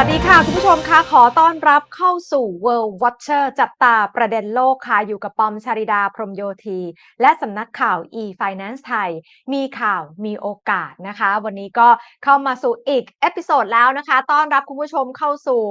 วัสดีค่ะ คุณผู้ชมคะขอต้อนรับเข้าสู่ World Watcher จับตาประเด็นโลกค่ะอยู่กับปอมชาริดาพรมโยธี และสำนักข่าว e-finance ไทย มีข่าวมีโอกาสนะคะ วันนี้ก็เข้ามาสู่อีกเอพิโซดแล้วนะคะ ต้อนรับคุณผู้ชมเข้าสู่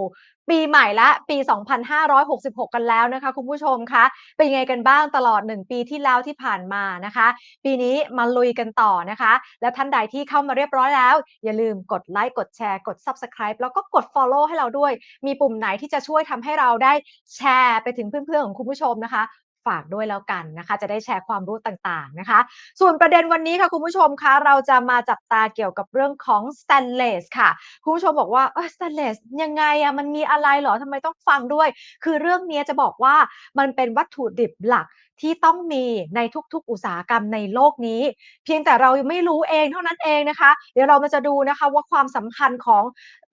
ปีใหม่ละปี 2566 กันแล้วนะคะ คุณผู้ชมคะเป็นยังไงกันบ้างตลอด 1 ปีที่แล้วที่ผ่านมานะคะ ปีนี้มาลุยกันต่อนะคะ แล้วท่านใดที่เข้ามาเรียบร้อยแล้ว อย่าลืมกดไลค์กดแชร์กด Subscribe แล้วก็กด Follow ให้เราด้วย มีปุ่มไหนที่จะช่วยทำให้เราได้แชร์ไปถึงเพื่อนๆของคุณผู้ชมนะคะ ฝากด้วยแล้วกันนะคะ จะได้แชร์ความรู้ต่างๆนะคะ ส่วนประเด็นวันนี้ค่ะคุณผู้ชมคะเราจะมาจับตาเกี่ยวกับเรื่องของสแตนเลสค่ะ คุณผู้ชมบอกว่าเออ stainless ยังไงอะมันมีอะไรเหรอทำไมต้องฟังด้วย คือเรื่องนี้จะบอกว่ามันเป็นวัตถุดิบหลัก ที่ต้องมีในทุกๆ อุตสาหกรรมในโลกนี้ เพียงแต่เราไม่รู้เองเท่านั้นเองนะคะ เดี๋ยวเรามาจะดูนะคะว่าความสำคัญของ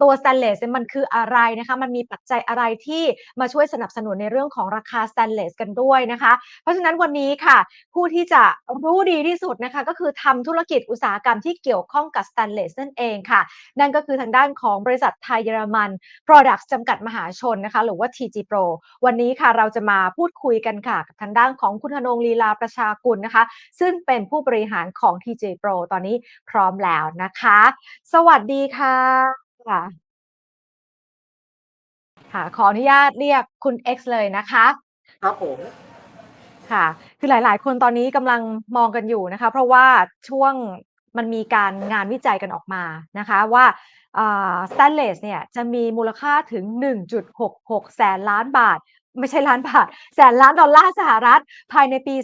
ตัว stainless เนี่ยมันคืออะไรนะคะ มันมีปัจจัยอะไรที่มาช่วยสนับสนุนในเรื่องของราคา stainless กันด้วยนะคะ เพราะฉะนั้นวันนี้ค่ะ ผู้ที่จะรู้ดีที่สุดนะคะ ก็คือทำธุรกิจอุตสาหกรรมที่เกี่ยวข้องกับ stainless นั่นเองค่ะ นั่นก็คือทางด้านของบริษัทไทยเยอรมัน Products จำกัดมหาชนนะคะ หรือว่า TG Pro วันนี้ค่ะเราจะมาพูดคุยกันค่ะกับทางด้านของคุณธนงลีลาประชากุลนะคะ ซึ่งเป็นผู้บริหารของ TJ Pro ตอนนี้พร้อมแล้วนะคะ สวัสดีค่ะค่ะค่ะ ขออนุญาตเรียกคุณ X เลยนะคะครับผมค่ะคือหลาย ๆ คนตอนนี้กำลังมองกันอยู่นะคะ เพราะว่าช่วงมันมีการงานวิจัยกันออกมานะคะว่าอ่า stainless เนี่ยจะมีมูลค่าถึง 1.66 แสนล้านบาท ไม่ใช่ล้านบาทแสนล้านดอลลาร์สหรัฐภายในปี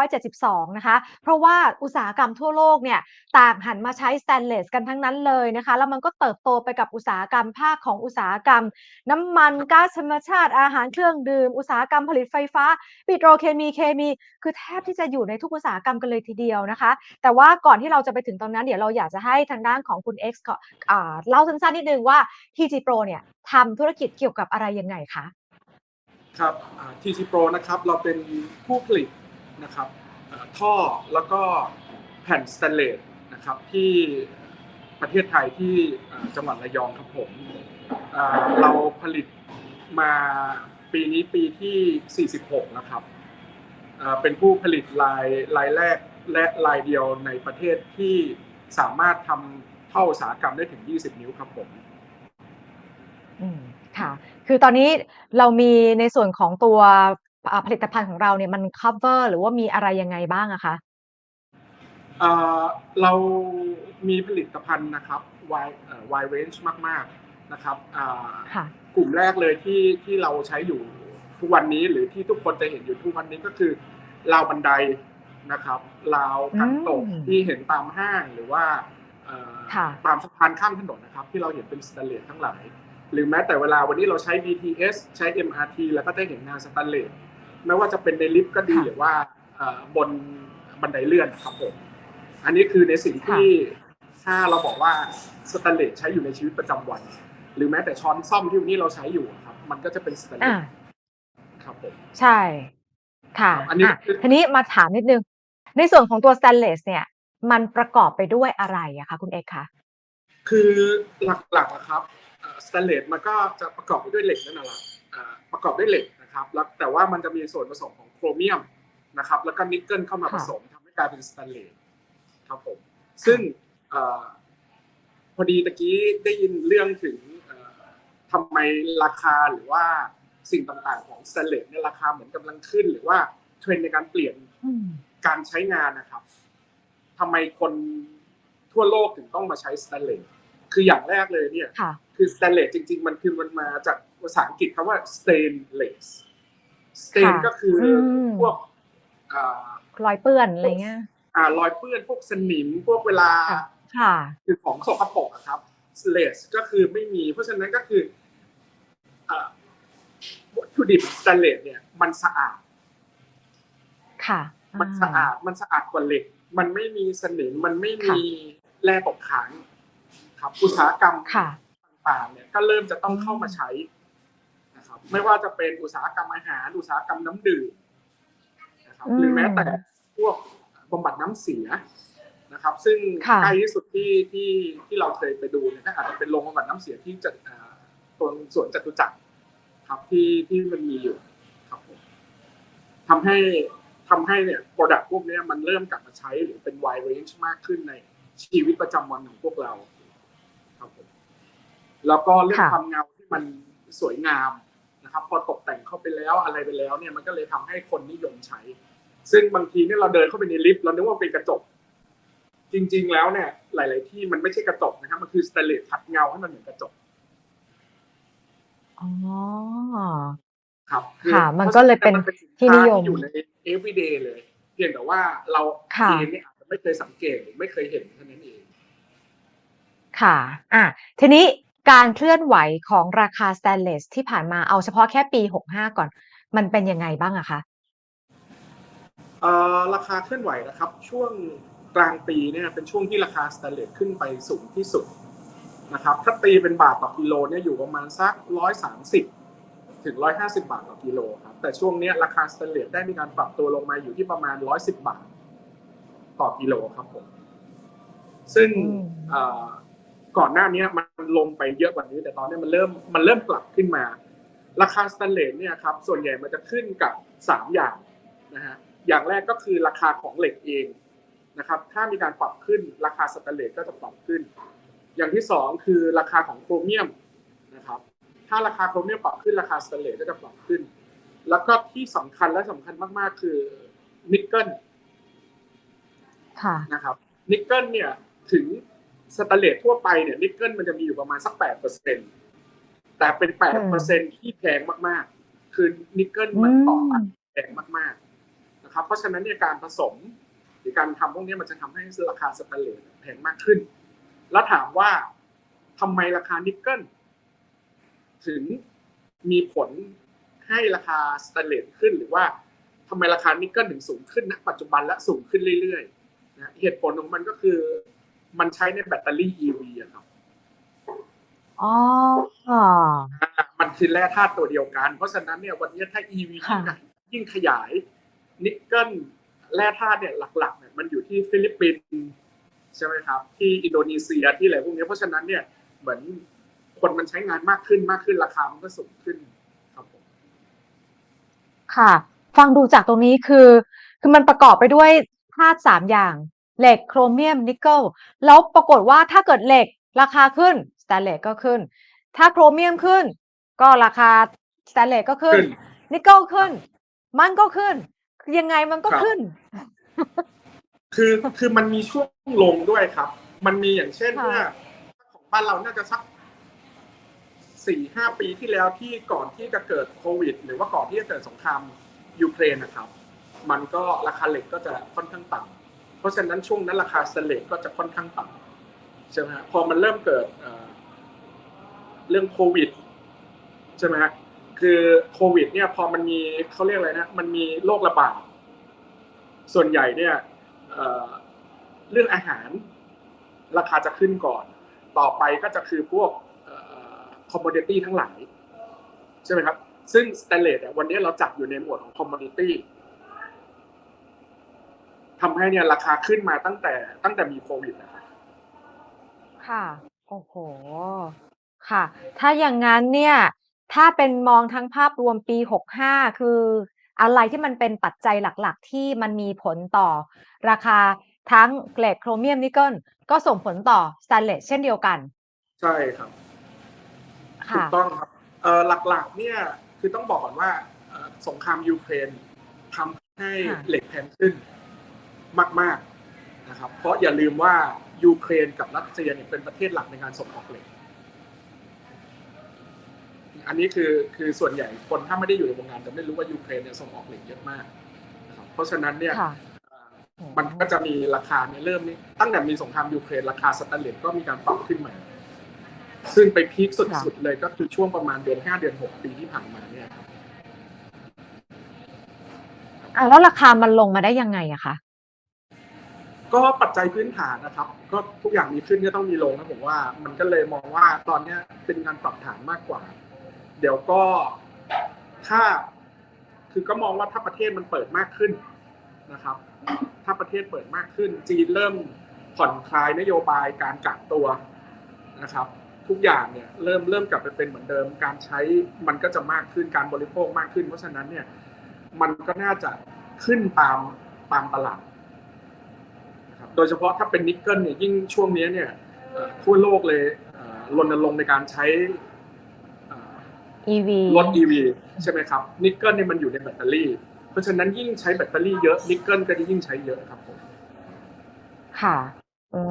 2572 นะคะ เพราะว่าอุตสาหกรรมทั่วโลกเนี่ยต่างหันมาใช้ stainless กันทั้งนั้นเลยนะคะ แล้วมันก็เติบโตไปกับอุตสาหกรรมภาคของอุตสาหกรรม น้ำมันก๊าซธรรมชาติอาหารเครื่องดื่ม อุตสาหกรรมผลิตไฟฟ้า ปิโตรเคมีเคมี คือแทบที่จะอยู่ในทุกอุตสาหกรรมกันเลยทีเดียวนะคะ แต่ว่าก่อนที่เราจะไปถึงตรงนั้นเดี๋ยวเราอยากจะให้ทางด้านของคุณ X ก็อ่าเล่าสั้นๆนิดนึงว่า TG Pro เนี่ยทำธุรกิจเกี่ยวกับอะไรยังไงคะ ครับ TG Pro นะครับ เราเป็นผู้ผลิตนะครับท่อแล้วก็แผ่นสแตนเลสนะครับที่ประเทศไทยที่จังหวัดระยองครับผมเราผลิตมาปีนี้ปีที่ 46 นะครับเป็นผู้ผลิตลายลายแรกและลายเดียวในประเทศที่สามารถทำเท่าอุตสาหกรรมได้ถึง 20 นิ้วครับผม อืม ค่ะ คือตอนนี้เรามีในส่วนของตัว อ่า ผลิตภัณฑ์ของเราเนี่ยมัน cover หรือว่ามีอะไรยังไงบ้างอะคะ เอ่อ เรามีผลิตภัณฑ์นะครับ wide เอ่อ wide range มาก ๆ นะครับ อ่า ค่ะ กลุ่มแรกเลยที่ ที่เราใช้อยู่ทุกวันนี้ หรือที่ทุกคนจะเห็นอยู่ทุกวันนี้ ก็คือราวบันไดนะครับ ราวกันตกอืมที่เห็นตามห้าง หรือว่า เอ่อ ค่ะ ตามสะพานข้ามถนนนะครับ ที่เราเห็นเป็นสแตนเลส ทั้งหลาย หรือแม้แต่เวลาวันนี้เราใช้ BTS ใช้ MRT แล้วก็จะเห็นงานสแตนเลสไม่ว่าจะเป็นในลิฟต์ก็ดีค่ะหรือว่าเอ่อบนบันไดเลื่อนครับผมอันนี้คือในสิ่งที่ถ้าเราบอกว่าสแตนเลสใช้อยู่ในชีวิตประจำวัน หรือแม้แต่ช้อนซ่อมที่วันนี้เราใช้อยู่อะครับ มันก็จะเป็นสแตนเลอ่าสครับผมใช่ ค่ะครับอันนี้อะทีนี้มาถามนิดนึง ในส่วนของตัว stainless เนี่ย มันประกอบไปด้วยอะไรอะคะคุณเอกคะคือหลักๆอะครับ สแตนเลสมันก็จะประกอบไปด้วยเหล็กนั่นแหละอ่าประกอบด้วยเหล็กนะครับแล้วแต่ว่ามันจะมีส่วนผสมของโครเมียมนะครับ แล้วก็นิกเกิลเข้ามาผสมทำให้กลายเป็นสแตนเลสครับผมซึ่งเอ่อพอดีตะกี้ได้ยินเรื่องถึงเอ่อทำไมราคาหรือว่าสิ่งต่างๆของสแตนเลสเนี่ยราคาเหมือนกำลังขึ้น หรือว่าเทรนด์ในการเปลี่ยนอืมการใช้งานนะครับทำไมคนทั่วโลกถึงต้องมาใช้สแตนเลส คืออย่างแรกเลยเนี่ยค่ะคือสแตนเลสจริง ๆ มันคือมันมาจากภาษาอังกฤษคำว่า stainless stain ค่ะก็คืออมพวกอ่ารอยเปื้อนอะไรเงี้ยอ่ารอยเปื้อนพวกสนิมพวกเวลาค่ะค่ะคือของสกปรกอะครับ less ก็คือไม่มี เพราะฉะนั้นก็คืออ่าวัตถุดิบสแตนเลสเนี่ย มันสะอาด ค่ะ มันสะอาดมันสะอาดกว่าเหล็ก มันไม่มีสนิมมันไม่มีแร่ตกค้าง ครับ อุตสาหกรรมค่ะ ต่างๆเนี่ยก็เริ่มจะต้องเข้ามาใช้นะครับ ไม่ว่าจะเป็นอุตสาหกรรมอาหาร อุตสาหกรรมน้ำดื่มนะครับอืมหรือแม้แต่พวกบำบัดน้ำเสียนะครับ ซึ่งค่ะ ใกล้ที่สุดที่ที่ที่เราเคยไปดูเนี่ยก็อาจจะเป็นโรงบำบัดน้ำเสียที่จะอ่าตรงสวนจตุจักรครับที่ที่มันมีอยู่ครับผมทำให้ทำให้เนี่ยโปรดักต์พวกเนี้ยมันเริ่มกลับมาใช้หรือเป็น wide range มากขึ้นในชีวิตประจำวันของพวกเราครับผม แล้วก็เรื่องค่ะความเงาที่มันสวยงามนะครับพอตกแต่งเข้าไปแล้วอะไรไปแล้วเนี่ยมันก็เลยทำให้คนนิยมใช้ ซึ่งบางทีเนี่ยเราเดินเข้าไปในลิฟต์เรานึกว่าเป็นกระจก จริง ๆ แล้วเนี่ย หลาย ๆ ที่มันไม่ใช่กระจกนะครับ มันคือสเตนเลสทัดเงาให้มันเหมือนกระจกอ๋อครับค่ะ มันก็เลยเป็นพราะฉะมัสิที่นิยมที่อยู่ใน everyday เลย เพียงแต่ว่าเราค่ะเองเนี่ยอาจจะไม่เคยสังเกตหรือไม่เคยเห็นเท่านั้นเองค่ะ อะ ทีนี้ การเคลื่อนไหวของราคาสแตนเลสที่ผ่านมาเอาเฉพาะแค่ปี 65 ก่อน มันเป็นยังไงบ้างอะคะเอ่อราคาเคลื่อนไหวนะครับ ช่วงกลางปีเนี่ยเป็นช่วงที่ราคาสแตนเลสขึ้นไปสูงที่สุดนะครับถ้าตีเป็นบาทต่อกิโลเนี่ยอยู่ประมาณสักร้อยสามสิบถึงร้อยห้าสิบาทต่อกิโลครับแต่ช่วงเนี้ยราคาสแตนเลสได้มีการปรับตัวลงมาอยู่ที่ประมาณร้อยสิบบาทต่อกิโลครับผมซึ่งอืมเอ่อก่อนหน้านี้มัน ลงไปเยอะกว่านี้ แต่ตอนนี้มันเริ่มมันเริ่มกลับขึ้นมา ราคาสแตนเลสเนี่ยครับส่วนใหญ่มันจะขึ้นกับสามอย่างนะฮะอย่างแรกก็คือราคาของเหล็กเองนะครับถ้ามีการปรับขึ้นราคาสแตนเลสก็จะปรับขึ้น อย่างที่สองคือราคาของโครเมียมนะครับถ้าราคาโครเมียมปรับขึ้นราคาสแตนเลสก็จะปรับขึ้น แล้วก็ที่สำคัญและสำคัญมากๆคือนิกเกิลค่ะนะครับนิกเกิลเนี่ยถึง สแตนเลสทั่วไปเนี่ยนิกเกิลมันจะมีอยู่ประมาณสักแปดเปอร์เซ็นแต่เป็นแปดเปอร์เซ็นที่แพงมากๆ คือนิกเกิลมันต่ออันแพงมากๆนะครับ เพราะฉะนั้นเนี่ยการผสมหรือการทำพวกนี้มันจะทำให้ราคาสแตนเลสแพงมากขึ้น แล้วถามว่าทำไมราคานิกเกิลถึงมีผลให้ราคาสแตนเลสขึ้นหรือว่าทำไมราคานิกเกิลถึงสูงขึ้นณปัจจุบันและสูงขึ้นเรื่อยๆนะเหตุผลของมันก็คือ มันใช้ในแบตเตอรี่ EV อะครับอ๋ออ่ามันคือแร่ธาตุตัวเดียวกัน เพราะฉะนั้นเนี่ยวันนี้ถ้า EV ยิ่งค่ะยิ่งขยาย นิกเกิลแร่ธาตุเนี่ยหลักๆเนี่ยมันอยู่ที่ฟิลิปปินส์ใช่ไหมครับ ที่อินโดนีเซียที่อะไรพวกนี้เพราะฉะนั้นเนี่ยเหมือนคนมันใช้งานมากขึ้นมากขึ้นราคามันก็สูงขึ้นครับผมค่ะ ฟังดูจากตรงนี้คือ คือมันประกอบไปด้วยธาตุสามอย่าง เหล็กโครเมียมนิกเกิลแล้วปรากฏว่าถ้าเกิดเหล็กราคาขึ้นสแตนเลสก็ขึ้น ถ้าโครเมียมขึ้น ก็ราคาสแตนเลสก็ขึ้นขึ้นนิกเกิลขึ้น มันก็ขึ้นคือยังไงมันก็ครับขึ้น คือคือมันมีช่วงลงด้วยครับ มันมีอย่างเช่นค่ะเมื่อของบ้านเราน่าจะสักสี่ห้าปีที่แล้วที่ก่อนที่จะเกิดโควิด หรือว่าก่อนที่จะเกิดสงครามยูเครนนะครับ มันก็ราคาเหล็กก็จะค่อนข้างต่ำ เพราะฉะนั้นช่วงนั้นราคาสแตเลสก็จะค่อนข้างต่ำใช่ไหมฮะพอมันเริ่มเกิดเรื่องโควิดใช่ไหมฮะคือโควิด เนี่ยพอมันมีเขาเรียกอะไรนะมันมีโรคระบาดส่วนใหญ่เนี่ยเรื่องอาหารราคาจะขึ้นก่อน ต่อไปก็จะคือพวกคอมม o ดิตี้ทั้งหลายใช่ไหมครับ ซึ่งส t ตเลสวันนี้เราจัดอยู่ในหมวดของคอมม o ดิตี้ ทำให้เนี่ยราคาขึ้นมาตั้งแต่ตั้งแต่มีโควิดนะครับค่ะ โอ้โห ค่ะ ถ้าอย่างนั้นเนี่ย ถ้าเป็นมองทั้งภาพรวมปี 65 คืออะไรที่มันเป็นปัจจัยหลักๆ ที่มันมีผลต่อ ราคาทั้งเกรดโครเมียมนิกเกิลก็ส่งผลต่อสแตนเลสเช่นเดียวกัน ใช่ครับ ถูค่ะกต้องครับเอ่อหลักๆ เนี่ย คือต้องบอกก่อนว่าเอ่อสงครามยูเครนทำให้ค่ะเหล็กแพงขึ้น มากๆนะครับเพราะอย่าลืมว่ายูเครนกับรัสเซียเนี่ยเป็นประเทศหลักในการส่งออกเหล็กอันนี้คือคือส่วนใหญ่คนถ้าไม่ได้อยู่ในวงการจะไม่รู้ว่ายูเครนเนี่ยส่งออกเหล็กเยอะมากนะครับเพราะฉะนั้นเนี่ยค่ะเอ่อมันก็จะมีราคาเนี่ยเริ่มนี่ตั้งแต่มีสงครามยูเครนราคาสแตนเลสก็มีการปรับขึ้นมาซึ่งไปพีคสุดๆเลยก็คือช่วงประมาณเดือนห้าเดือนหกปีที่ผ่านมาเนี่ยครับอะแล้วราคามันลงมาได้ยังไงอะคะ ก็ปัจจัยพื้นฐานนะครับ ก็ทุกอย่างมีขึ้นก็ต้องมีลงนะผมว่า มันก็เลยมองว่าตอนเนี้เป็นการปรับฐานมากกว่า เดี๋ยวก็ถ้า คือก็มองว่าถ้าประเทศมันเปิดมากขึ้นนะครับ ถ้าประเทศเปิดมากขึ้น จีนเริ่มผ่อนคลายนโยบายการกักตัวนะครับ ทุกอย่างเนี่ยเริ่มเริ่มกลับไปเป็นเหมือนเดิม การใช้มันก็จะมากขึ้นการบริโภคมากขึ้น เพราะฉะนั้นเนี่ยมันก็น่าจะขึ้นตามตามตลาดนะครับ โดยเฉพาะถ้าเป็นนิกเกิลเนี่ยยิ่งช่วงนี้เนี่ยเอ่อทั่วโลกเลยเอ่อรณรงค์ในการใช้เอ่อ EV รถ EV ใช่ไหมครับนิกเกิลเนี่ยมันอยู่ในแบตเตอรี่ เพราะฉะนั้นยิ่งใช้แบตเตอรี่เยอะนิกเกิลก็จะยิ่งใช้เยอะครับผมค่ะอ๋อ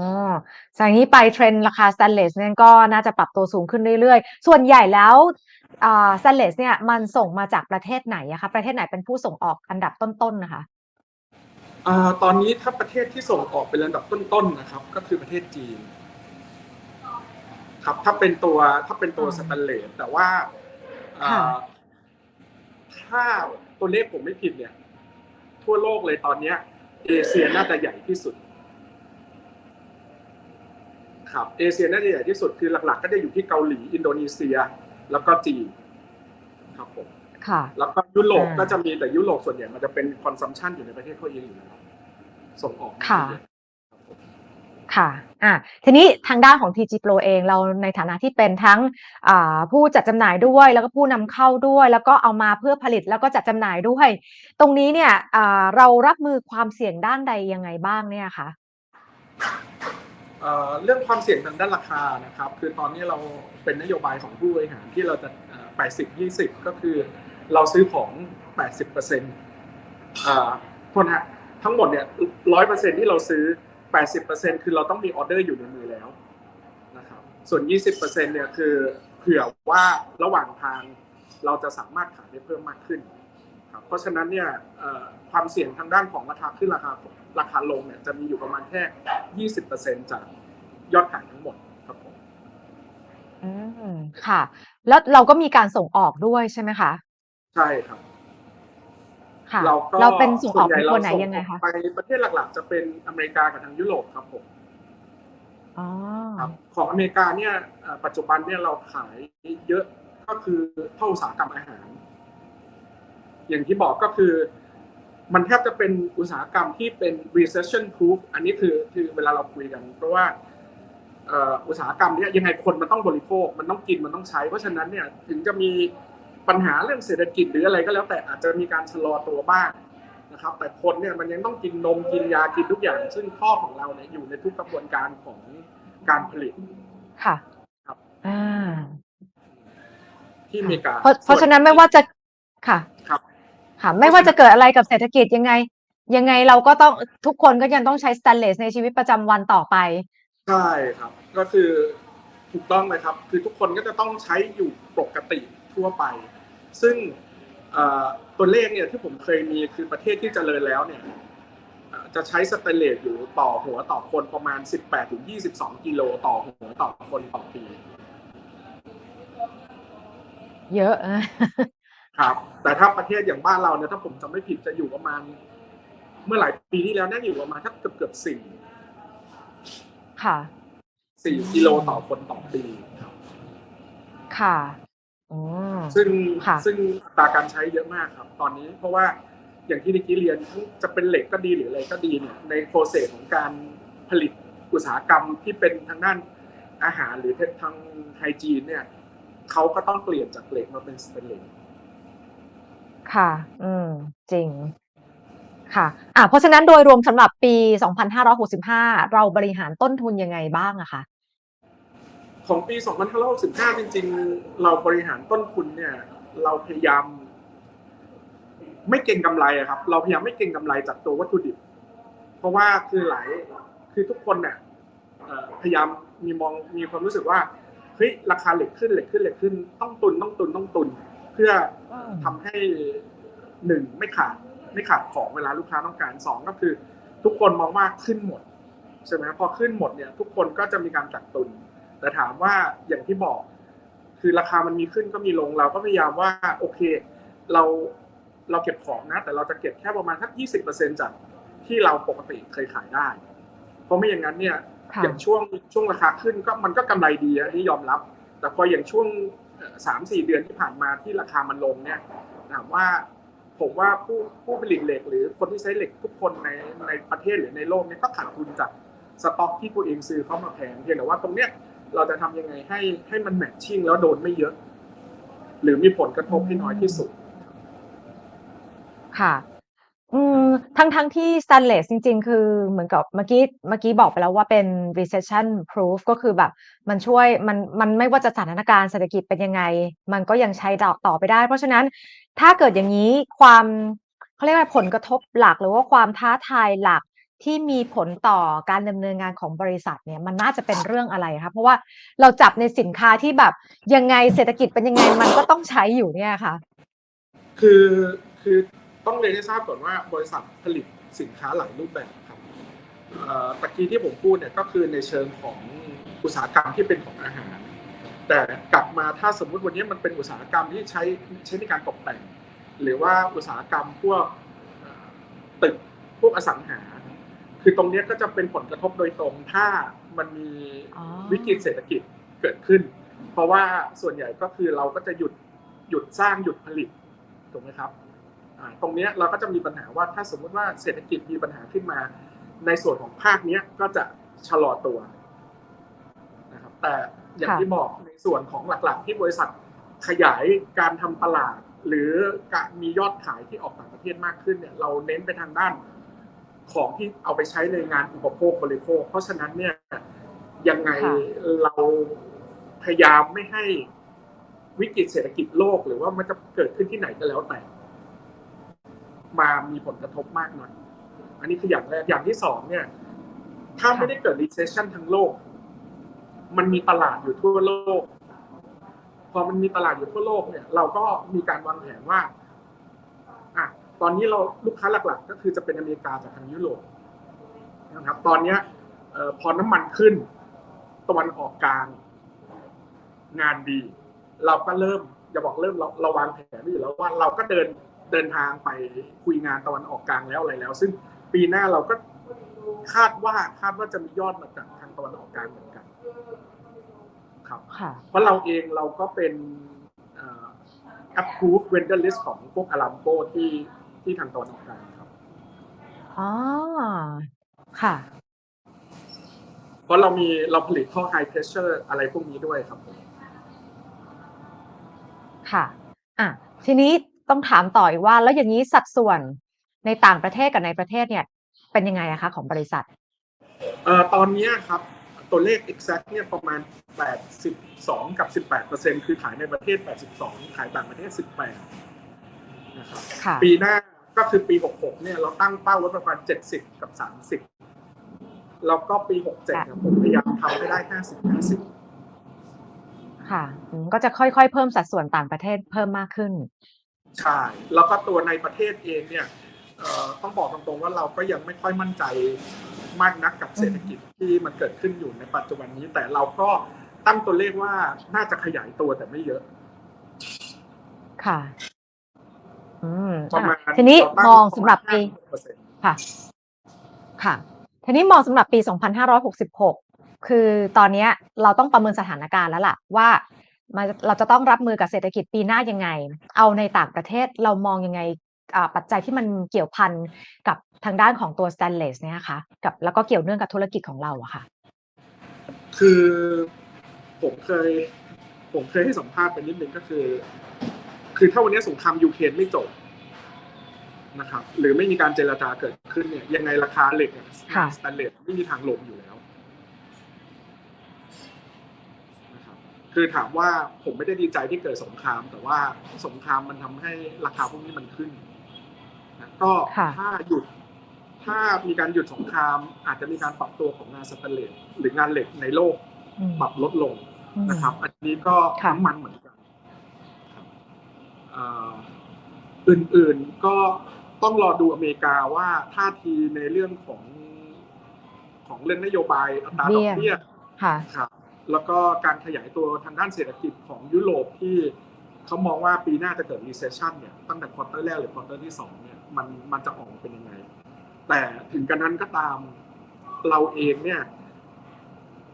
จากนี้ไปเทรนด์ราคาสแตนเลสเนี่ยก็น่าจะปรับตัวสูงขึ้นเรื่อยๆ ส่วนใหญ่แล้วอ่าสแตนเลสเนี่ยมันส่งมาจากประเทศไหนอะคะประเทศไหนเป็นผู้ส่งออกอันดับต้นๆนะคะอ่า ตอนนี้ถ้าประเทศที่ส่งออกเป็นระดับต้นๆนะครับ ก็คือประเทศจีน ครับถ้าเป็นตัวถ้าเป็นตัวสแตนเลสแต่ว่าถ้าตัวเลขผมไม่ผิดเนี่ย ทั่วโลกเลยตอนเนี้ย เอเชียน่าจะใหญ่ที่สุด ครับ เอเชียน่าจะใหญ่ที่สุดคือหลัก ๆ ก็จะอยู่ที่เกาหลี อินโดนีเซีย แล้วก็จีนครับผม แล้วก็ยุโรปอ่าก็จะมีแต่ยุโรปส่วนใหญ่มันจะเป็นคอนซัมชันอยู่ในประเทศเขาเองอยู่แล้วส่งออกไม่ค่ะเยอครับผมค่ะ อะ ทีนี้ทางด้านของ TG Pro เองเราในฐานะที่เป็นทั้งอ่าผู้จัดจำหน่ายด้วย แล้วก็ผู้นำเข้าด้วย แล้วก็เอามาเพื่อผลิตแล้วก็จัดจำหน่ายด้วย ตรงนี้เนี่ยอ่าเรารับมือความเสี่ยงด้านใดยังไงบ้างเนี่ยคะเอ่อเรื่องความเสี่ยงทางด้านราคานะครับ คือตอนนี้เราเป็นนโยบายของผู้บริหารที่เราจะเอ่อ80 20 ก็คือ เราซื้อของ 80เปอร์เซ็นต์โทษนะฮะทั้งหมดเนี่ยร้อยเปอร์เซ็นที่เราซื้อ 80เปอร์เซ็นคือเราต้องมีออเดอร์อยู่ในมือแล้วนะครับส่วน 20เปอร์เซ็นเนี่ยคือเผื่อว่าระหว่างทางเราจะสามารถขายได้เพิ่มมากขึ้นครับเพราะฉะนั้นเนี่ยความเสี่ยงทางด้านของราคาขึ้นราคาราคาลงเนี่ยจะมีอยู่ประมาณแค่ 20%จากยอดขายทั้งหมดครับผมอืมค่ะ แล้วเราก็มีการส่งออกด้วยใช่ไหมคะ ใช่ครับค่ะเราก็เราเป็นส่งออกส่เป็นใญ่ตัวไหนเราส่ยังไงคะไปประเทศหลักๆ จะเป็นอเมริกากับทางยุโรปครับผมอ๋อครับของอเมริกาเนี่ยเอ่อปัจจุบันเนี่ยเราขายเยอะก็คือเท่าอุตสาหกรรมอาหาร อย่างที่บอกก็คือ มันแทบจะเป็นอุตสาหกรรมที่เป็น recession proof อันนี้คือคือเวลาเราคุยกัน เพราะว่าเอ่ออุตสาหกรรมเนี้ยยังไงคนมันต้องบริโภค มันต้องกินมันต้องใช้ เพราะฉะนั้นเนี่ยถึงจะมี ปัญหาเรื่องเศรษฐกิจหรืออะไรก็แล้วแต่อาจจะมีการชะลอตัวบ้างนะครับแต่คนเนี่ยมันยังต้องกินนมกินยากินทุกอย่าง ซึ่งข้อของเราเนี่ยอยู่ในทุกกระบวนการของการผลิตค่ะครับอ่าที่อเมริกาเพราะเพราะฉะนั้นไม่ว่าจะค่ะครับค่ะไม่ว่าจะเกิดอะไรกับเศรษฐกิจยังไง ยังไงเราก็ต้องทุกคนก็ยังต้องใช้สแตนเลสในชีวิตประจำวันต่อไปใช่ครับ ก็คือถูกต้องเลยครับ คือทุกคนก็จะต้องใช้อยู่ปกติทั่วไป ซึ่งเอ่อตัวเลขเนี่ยที่ผมเคยมีคือประเทศที่เจริญแล้วเนี่ยเอ่อจะใช้สเตนเลสอยู่ต่อหัวต่อคนประมาณ 18-22 กิโลต่อหัวต่อคนต่อปี เยอะครับ แต่ถ้าประเทศอย่างบ้านเราเนี่ยถ้าผมจำไม่ผิดจะอยู่ประมาณ เมื่อหลายปีที่แล้วน่าจะอยู่ประมาณถ้าเกือบเกือบสี่ค่ะสี่กิโลต่อคนต่อปีครับค่ะอืม ซึ่งค่ะซึ่งอัตราการใช้เยอะมากครับ ตอนนี้เพราะว่าอย่างที่นิกกี้เรียนทั้งจะเป็นเหล็กก็ดีหรืออะไรก็ดีเนี่ยในโปรเซสของการผลิตอุตสาหกรรมที่เป็นทางด้านอาหารหรือทางไฮจีนเนี่ยเขาก็ต้องเปลี่ยนจากเหล็กมาเป็นสเตนเลสค่ะ อืม จริง ค่ะ อะเพราะฉะนั้นโดยรวมสำหรับปี 2565 เราบริหารต้นทุนยังไงบ้างอะคะ ของปี 2565 จริงๆ เราบริหารต้นทุนเนี่ย เราพยายาม ไม่เก็งกำไรครับ เราพยายามไม่เก็งกำไรจากตัววัตถุดิบ เพราะว่าคือหลายคือทุกคนเนี่ยพยายามมีมองมีความรู้สึกว่าเฮ้ยราคาเหล็กขึ้นเหล็กขึ้นเหล็กขึ้น ต้องตุนต้องตุนต้องตุน เพื่อทำให้หนึ่งไม่ขาดไม่ขาดของเวลาลูกค้าต้องการสองก็คือ ทุกคนมองว่าขึ้นหมดใช่ไหมพอขึ้นหมดเนี่ย ทุกคนก็จะมีการกักตุน แต่ถามว่าอย่างที่บอก คือราคามันมีขึ้นก็มีลงเราก็พยายามว่าโอเค เราเราเก็บของนะ แต่เราจะเก็บแค่ประมาณสักยี่สิบเปอร์เซ็นจากที่เราปกติเคยขายได้ เพราะไม่อย่างนั้นเนี่ยค่ะอย่างช่วงช่วงราคาขึ้นก็มันก็กำไรดีอันนี้ยอมรับ แต่พออย่างช่วงสามสี่เดือนที่ผ่านมาที่ราคามันลงเนี่ยถามว่าผมว่าผู้ผู้ผลิตเหล็ก หรือคนที่ใช้เหล็กทุกคนในในประเทศหรือในโลกเนี่ยก็ขาดทุนจากสต็อกที่ตัวเองซื้อเข้ามาแพงเพียงแต่ว่าตรงเนี้ย เราจะทำยังไงให้ให้มันแมทชิ่งแล้วโดนไม่เยอะ หรือมีผลกระทบให้น้อยที่สุด ค่ะอืมทั้งทั้งที่ Stainless จริง ๆ คือเหมือนกับเมื่อกี้เมื่อกี้บอกไปแล้วว่าเป็น recession proof ก็คือแบบ มันช่วยมันมันไม่ว่าจะสถานการณ์เศรษฐกิจเป็นยังไง มันก็ยังใช้ต่อไปได้ เพราะฉะนั้นถ้าเกิดอย่างนี้ความเขาเรียกว่าผลกระทบหลักหรือว่าความท้าทายหลัก ที่มีผลต่อการดำเนินงานของบริษัทเนี่ยมันน่าจะเป็นเรื่องอะไรคะเพราะว่าเราจับในสินค้าที่แบบยังไงเศรษฐกิจเป็นยังไงมันก็ต้องใช้อยู่เนี่ยค่ะ คือคือต้องเรียนให้ทราบก่อนว่าบริษัทผลิตสินค้าหลายรูปแบบครับตะกี้ที่ผมพูดเนี่ยก็คือในเชิงของอุตสาหกรรมที่เป็นของอาหาร แต่กลับมาถ้าสมมุติวันนี้มันเป็นอุตสาหกรรมที่ใช้ใช้ในการตกแต่ง หรือว่าอุตสาหกรรมพวกตึกพวกอสังหา คือตรงเนี้ยก็จะเป็นผลกระทบโดยตรงถ้ามันมีอ๋อวิกฤตเศรษฐกิจเกิดขึ้น เพราะว่าส่วนใหญ่ก็คือเราก็จะหยุดหยุดสร้างหยุดผลิตถูกไหมครับอ่าตรงเนี้ยเราก็จะมีปัญหาว่าถ้าสมมุติว่าเศรษฐกิจมีปัญหาขึ้นมา ในส่วนของภาคเนี้ยก็จะชะลอตัวนะครับแต่อย่างค่ะที่บอกในส่วนของหลักๆ ที่บริษัทขยายการทำตลาด หรือการมียอดขายที่ออกต่างประเทศมากขึ้นเนี่ยเราเน้นไปทางด้าน ของที่เอาไปใช้ในงานอุปโภคบริโภค เพราะฉะนั้นเนี่ยยังไงค่ะเราพยายามไม่ให้วิกฤตเศรษฐกิจโลก หรือว่ามันจะเกิดขึ้นที่ไหนก็แล้วแต่ มามีผลกระทบมากหน่อยอันนี้คืออย่างแรกอย่างที่สองเนี่ย ถ้าไม่ได้เกิด recession ทั้งโลก มันมีตลาดอยู่ทั่วโลก พอมันมีตลาดอยู่ทั่วโลกเนี่ย เราก็มีการวางแผนว่าอะ ตอนนี้เราลูกค้าหลักๆ ก็คือจะเป็นอเมริกาจากทางยุโรปนะครับ ตอนเนี้ยเอ่อพอน้ำมันขึ้นตะวันออกกลางงานดี เราก็เริ่มอย่าบอกเริ่มเราเราวางแผนไว้อยู่แล้วว่าเราก็เดินเดินทางไปคุยงานตะวันออกกลางแล้วอะไรแล้ว ซึ่งปีหน้าเราก็คาดว่าคาดว่าจะมียอดมาจากทางตะวันออกกลางเหมือนกัน ครับค่ะเพราะเราเองเราก็เป็นเอ่อ approve vendor list ของพวกอารามโกที่ ที่ทางตะวันออกกลางครับ อ๋อ ค่ะ เพราะเรามีเราผลิตท่อ high pressure อะไรพวกนี้ด้วยครับผมค่ะ อะ ทีนี้ต้องถามต่ออีกว่า แล้วอย่างนี้สัดส่วนในต่างประเทศกับในประเทศเนี่ย เป็นยังไงอะคะของบริษัท เอ่อตอนเนี้ยครับ ตัวเลข exact เนี่ยประมาณ 82 กับ 18เปอร์เซ็นคือขายในประเทศ 82 ขายต่างประเทศ 18 นะครับ ค่ะ ปีหน้า ก็คือปี 66 เนี่ยเราตั้งเป้าไว้ประมาณ 70 กับ 30 แล้วก็ปี 67เนี่ยผมพยายามทำให้ได้ 50 50 ค่ะอืมก็จะค่อยๆ เพิ่มสัดส่วนต่างประเทศเพิ่มมากขึ้น ใช่ แล้วก็ตัวในประเทศเองเนี่ยเอ่อต้องบอกตรงๆว่าเราก็ยังไม่ค่อยมั่นใจมากนักกับเศรษฐกิจที่มันเกิดขึ้นอยู่ในปัจจุบันนี้ แต่เราก็ตั้งตัวเลขว่าน่าจะขยายตัวแต่ไม่เยอะ ค่ะ อืมประมาณอะทีนี้เราตั้มองสำหรับปี5-6%ค่ะ ค่ะ ทีนี้มองสำหรับปี 2566 คือตอนเนี้ยเราต้องประเมินสถานการณ์แล้วล่ะว่ามันเราจะต้องรับมือกับเศรษฐกิจปีหน้ายังไง เอาในต่างประเทศเรามองยังไงอ่าปัจจัยที่มันเกี่ยวพันกับทางด้านของตัว Stainless เนี่ยนะคะกับแล้วก็เกี่ยวเนื่องกับธุรกิจของเราอะค่ะ คือผมเคย ผมเคยให้สัมภาษณ์ไปนิดนึงก็คือ คือถ้าวันนี้สงครามยูเครนไม่จบนะครับหรือไม่มีการเจรจาเกิดขึ้นเนี่ย ยังไงราคาเหล็กค่ะสแตนเลสไม่มีทางลงอยู่แล้วนะครับคือถามว่าผมไม่ได้ดีใจที่เกิดสงคราม แต่ว่าสงครามมันทำให้ราคาพวกนี้มันขึ้นนะก็ค่ะถ้าหยุดถ้ามีการหยุดสงคราม อาจจะมีการปรับตัวของงานสแตนเลสหรืองานเหล็กในโลกอืมปรับลดลงอืมนะครับ อันนี้ก็ค่ะน้ำมันเหมือนกันครับเอ่ออื่นๆก็ต้องรอดูอเมริกาว่าท่าทีในเรื่องของของเรื่องนโยบายอัตราดอกเบี้ยค่ะครับแล้วก็การขยายตัวทางด้านเศรษฐกิจของยุโรปที่เขามองว่าปีหน้าจะเกิด recession เนี่ยตั้งแต่ควอเตอร์แรกหรือควอเตอร์ที่สองเนี่ยมันมันจะออกมาเป็นยังไง แต่ถึงกระนั้นก็ตามเราเองเนี่ย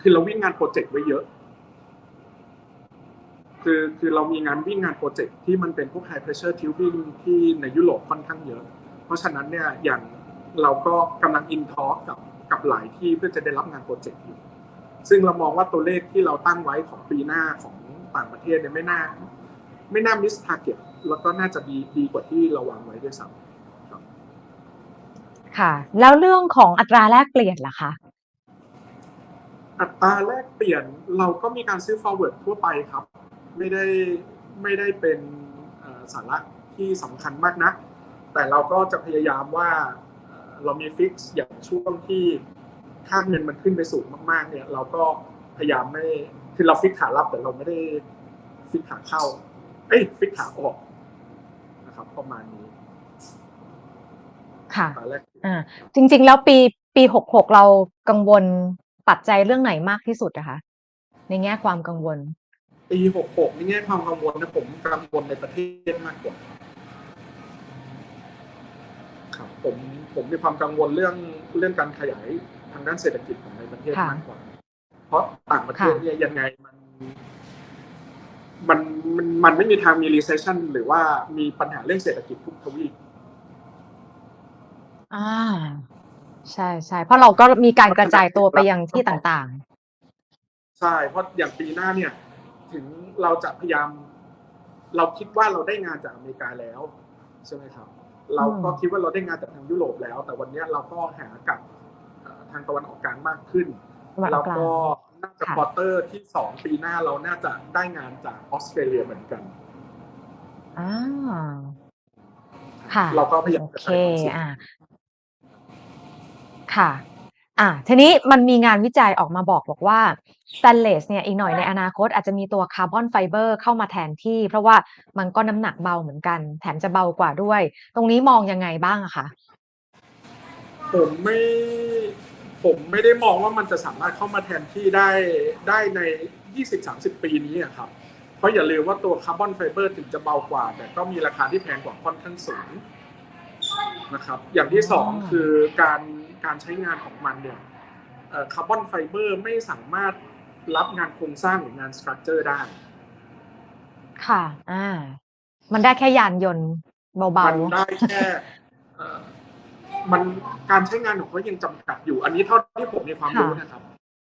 คือเราวิ่งงานโปรเจกต์ไว้เยอะ คือคือเรามีงานวิ่งงานโปรเจกต์ที่มันเป็นพวก high pressure tubing ที่ในยุโรปค่อนข้างเยอะ เพราะฉะนั้นเนี่ยอย่างเราก็กำลังอินทอกับกับหลายที่เพื่อจะได้รับงานโปรเจกต์อยู่ซึ่งเรามองว่าตัวเลขที่เราตั้งไว้ของปีหน้าของต่างประเทศเนี่ยไม่น่า ไม่น่ามิสทาร์เก็ตแล้วก็น่าจะดีดีกว่าที่เราวางไว้ด้วยซ้ำครับค่ะ แล้วเรื่องของอัตราแลกเปลี่ยนล่ะคะ อัตราแลกเปลี่ยนเราก็มีการซื้อ forward ทั่วไปครับ ไม่ได้ไม่ได้เป็นเอ่อสาระที่สำคัญมากนัก แต่เราก็จะพยายามว่าเอ่อเรามีฟิกซ์อย่างช่วงที่ค่าเงินมันขึ้นไปสูงมากๆ เนี่ย เราก็พยายามไม่คือเราฟิกขารับแต่เราไม่ได้ฟิกขาเข้า เอ้ยฟิกขาออกนะครับประมาณนี้ ค่ะอัตราแลกอ่าจริง ๆ แล้วปีปีหกหกเรากังวลปัจจัยเรื่องไหนมากที่สุดนะคะในแง่ความกังวล ปีหกหกนี่แง่ความกังวลนะผมกังวลในประเทศมากกว่าครับผมผมมีความกังวลเรื่องเรื่องการขยายทางด้านเศรษฐกิจของในประเทศค่ะมากกว่า เพราะต่างประเทศค่ะเนี่ยยังไงมันมันมันมันไม่มีทางมี recession หรือว่ามีปัญหาเรื่องเศรษฐกิจทุกทวีปอ่า ใช่ใช่เพราะเราก็มีการกระจายตัวไปยังที่ต่างใช่ เพราะอย่างปีหน้าเนี่ย ถึงเราจะพยายาม เราคิดว่าเราได้งานจากอเมริกาแล้วใช่ไหมครับ เราก็คิดว่าเราได้งานจากทางยุโรปแล้ว แต่วันเนี้ยเราก็หากับเอ่อทางตะวันออกกลางมากขึ้นๆตะวันอแล้อวกกลางก็น่าจะค่ะควอเตอร์ที่สองปีหน้าเราน่าจะได้งานจากออสเตรเลียเหมือนกันอ่าค่ะ เราก็พยายามโอจะเคใช้ความเสี่ยงอ่าค่ะ อ่าทีนี้มันมีงานวิจัยออกมาบอกบอกว่าสแตนเลสเนี่ยอีกหน่อยในอนาคตอาจจะมีตัวคาร์บอนไฟเบอร์เข้ามาแทนที่ เพราะว่ามันก็น้ำหนักเบาเหมือนกัน แถมจะเบากว่าด้วย ตรงนี้มองยังไงบ้างอะคะผมไม่ผมไม่ได้มองว่ามันจะสามารถเข้ามาแทนที่ได้ได้ใน 20-30 ปีนี้อะครับ เพราะอย่าลืมว่าตัวคาร์บอนไฟเบอร์ถึงจะเบากว่า แต่ก็มีราคาที่แพงกว่าค่อนข้างสูงนะครับ อย่างที่สองอ๋อคือการ การใช้งานของมันเนี่ยคาร์บอนไฟเบอร์ไม่สามารถรับงานโครงสร้างหรืองานสตรัคเจอร์ได้ ค่ะ อ่า มันได้แค่ยานยนต์เบามันได้แค่เอ่อมันการใช้งานของเขายังจำกัดอยู่ อันนี้เท่าที่ผมมีความรู้นะครับ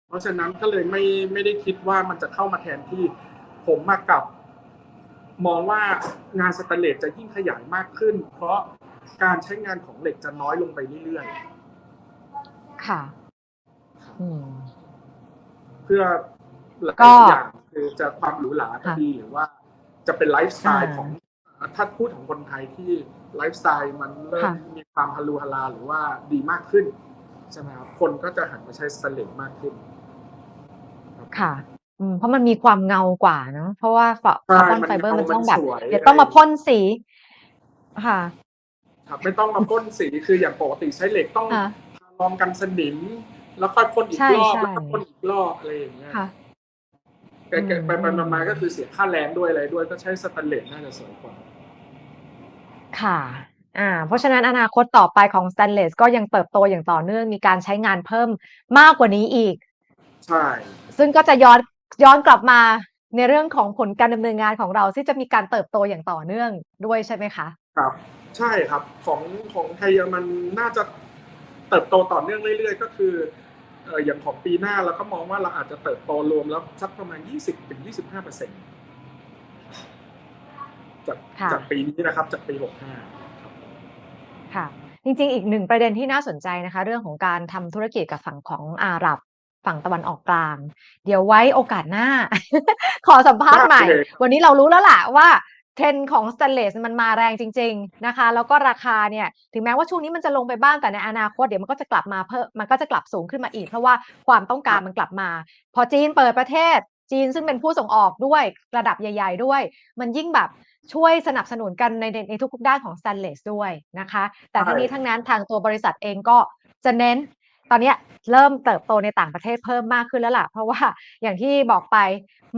เพราะฉะนั้นก็เลยไม่ไม่ได้คิดว่ามันจะเข้ามาแทนที่ผมมากับ มองว่างานสแตนเลสจะยิ่งขยายมากขึ้น เพราะการใช้งานของเหล็กจะน้อยลงไปเรื่อยๆ ค่ะ อืมๆเพื่อหลายก็อย่างคือจะความหรูหราก็ค่ะดีหรือว่า จะเป็นไลฟ์สไตล์อ่าของถ้าพูดของคนไทยที่ไลฟ์สไตล์มันเริ่มค่ะมีความฮารูฮาราหรือว่าดีมากขึ้นใช่ไหมครับคนก็จะหันมาใช้สแตนเลสมากขึ้น ค่ะอืมเพราะมันมีความเงากว่าเนอะเพราะว่าฝาใช่คาร์บอนมันไฟเบอร์เงามันต้องแบบมันสวยเดี๋ยวต้องมาพ่นสี ค่ะ ครับ ไม่ต้องมาพ่นสีคืออย่างปกติใช้เหล็กต้อง ค่ะทาลองกันสนิม แล้วค่อยพ่นอีกใช่รอบใช่แล้วก็พ่นอีกรอบอะไรอย่างเงี้ยค่ะแกะอืมๆไปไปๆมาๆก็คือเสียค่าแรงด้วยอะไรด้วยก็ใช้สแตนเลสน่าจะสวยกว่า ค่ะอ่าเพราะฉะนั้นอนาคตต่อไปของ Stainless ก็ยังเติบโตอย่างต่อเนื่องมีการใช้งานเพิ่มมากกว่านี้อีก ใช่ ซึ่งก็จะย้อนย้อนกลับมาในเรื่องของผลการดำเนินงานของเราที่จะมีการเติบโตอย่างต่อเนื่องด้วยใช่ไหมคะ ครับ ใช่ครับของของไทยมันน่าจะ เติบโตต่อเนื่องเรื่อยๆ ก็คือเอ่ออย่างของปีหน้าเราก็มองว่าเราอาจจะเติบโตรวมแล้วสักประมาณ 20ถึง25เปอร์เซ็นต์จากค่ะจากปีนี้นะครับ จากปี 65 ค่ะ จริงๆ อีกหนึ่งประเด็นที่น่าสนใจนะคะ เรื่องของการทำธุรกิจกับฝั่งของอาหรับฝั่งตะวันออกกลาง เดี๋ยวไว้โอกาสหน้า ขอสัมภาษณ์ใหม่ได้เลยครับวันนี้เรารู้แล้วล่ะว่า เทรนของสแตนเลสมันมาแรงจริง ๆนะคะ แล้วก็ราคาเนี่ยถึงแม้ว่าช่วงนี้มันจะลงไปบ้างแต่ในอนาคตเดี๋ยวมันก็จะกลับมาเพิ่มมันก็จะกลับสูงขึ้นมาอีก เพราะว่าความต้องการมันกลับมา พอจีนเปิดประเทศ จีนซึ่งเป็นผู้ส่งออกด้วยระดับใหญ่ ๆ ด้วย มันยิ่งแบบช่วยสนับสนุนกันในในในทุกๆด้านของ Stanless ด้วยนะคะ แต่ทั้งนี้ทั้งนั้นทางตัวบริษัทเองก็จะเน้นตอนนี้เริ่มเติบโตในต่างประเทศเพิ่มมากขึ้นแล้วล่ะ เพราะว่าอย่างที่บอกไป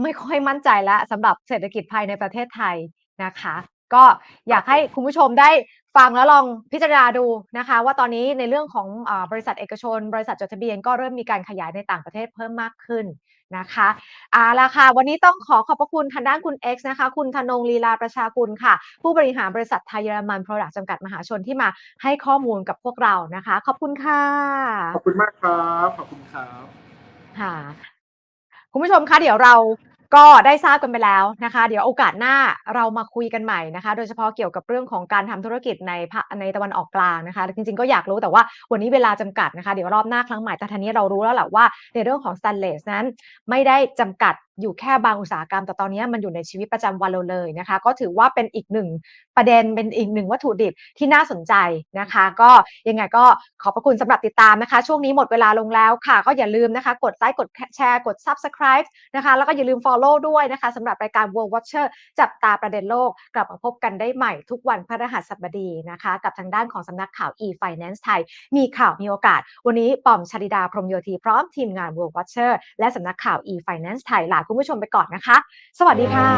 ไม่ค่อยมั่นใจแล้วสำหรับเศรษฐกิจภายในประเทศไทย นะคะ ก็อยากให้คุณผู้ชมได้ฟังแล้วลองพิจารณาดูนะคะ ว่าตอนนี้ในเรื่องของอาบริษัทเอกชน บริษัทจดทะเบียนก็เริ่มมีการขยายในต่างประเทศเพิ่มมากขึ้นนะคะเอาละค่ะ วันนี้ต้องขอขอบพระคุณทางด้านคุณ X นะคะ คุณธนงลีลาประชากุลค่ะ ผู้บริหารบริษัทไทยเยอรมัน Product จำกัดมหาชนที่มาให้ข้อมูลกับพวกเรานะคะ ขอบคุณค่ะ ขอบคุณมากครับ ขอบคุณครับค่ะคุณผู้ชมคะเดี๋ยวเรา ก็ได้ทราบกันไปแล้วนะคะ เดี๋ยวโอกาสหน้าเรามาคุยกันใหม่นะคะ โดยเฉพาะเกี่ยวกับเรื่องของการทำธุรกิจในภาในตะวันออกกลางนะคะ จริงๆก็อยากรู้แต่ว่าวันนี้เวลาจำกัดนะคะ เดี๋ยวรอบหน้าครั้งใหม่แต่ทีนี้เรารู้แล้วแหละว่าในเรื่องของสแตนเลสนั้นไม่ได้จำกัดอยู่แค่บางอุตสาหกรรม แต่ตอนนี้มันอยู่ในชีวิตประจำวันเราเลยนะคะ ก็ถือว่าเป็นอีกหนึ่งประเด็นเป็นอีกหนึ่งวัตถุดิบที่น่าสนใจนะคะ ก็ยังไงก็ขอบพระคุณสำหรับติดตามนะคะ ช่วงนี้หมดเวลาลงแล้วค่ะ ก็อย่าลืมนะคะ กดไลค์กดแชร์กด subscribe นะคะ แล้วก็อย่าลืม follow ด้วยนะคะสำหรับรายการ World Watcher จับตาประเด็นโลก กลับมาพบกันได้ใหม่ทุกวันพฤหัสบดีนะคะ กับทางด้านของสำนักข่าว e-finance ไทย มีข่าวมีโอกาส วันนี้ปอมชริดาพรหมโยธีพร้อมทีมงาน World Watcher และสำนักข่าว e-finance ไทยลาคุณผู้ชมไปก่อนนะคะ สวัสดีค่ะ